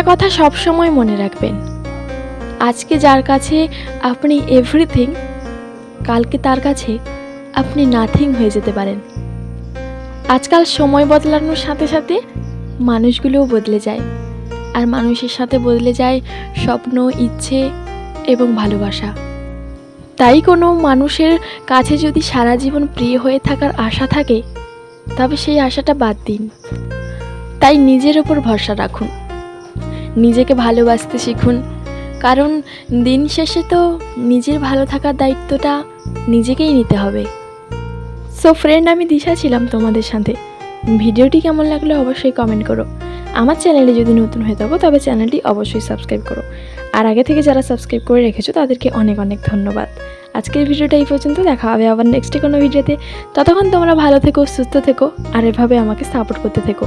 একটা কথা সব সময় মনে রাখবেন। আজকে যার কাছে আপনি এভরিথিং কালকে তার কাছে আপনি নাথিং হয়ে যেতে পারেন। আজকাল সময় বদলানোর সাথে সাথে মানুষগুলোও বদলে যায়। আর মানুষের সাথে বদলে যায় স্বপ্ন, ইচ্ছে এবং ভালোবাসা। তাই কোনো মানুষের কাছে যদি সারা জীবন প্রিয় হয়ে থাকার আশা থাকে, তবে সেই আশাটা বাদ দিন। তাই নিজের ওপর ভরসা রাখুন। নিজেকে ভালোবাসতে শিখুন। কারণ দিন শেষে তো নিজের ভালো থাকার দায়িত্বটা নিজেকেই নিতে হবে। সো ফ্রেন্ড আমি দিশা ছিলাম তোমাদের সাথে। ভিডিওটি কেমন লাগল অবশ্যই কমেন্ট করো। আমার চ্যানেলে যদি নতুন হয়ে থাকো, তবে চ্যানেলটি অবশ্যই সাবস্ক্রাইব করো। আর আগে থেকে যারা সাবস্ক্রাইব করে রেখেছো, তাদেরকে অনেক অনেক ধন্যবাদ। আজকের ভিডিওটা এই পর্যন্ত, দেখা হবে আবার নেক্সটে কোনো ভিডিওতে। ততক্ষণ তোমরা ভালো থেকো, সুস্থ থেকো, আর এভাবে আমাকে সাপোর্ট করতে থেকো।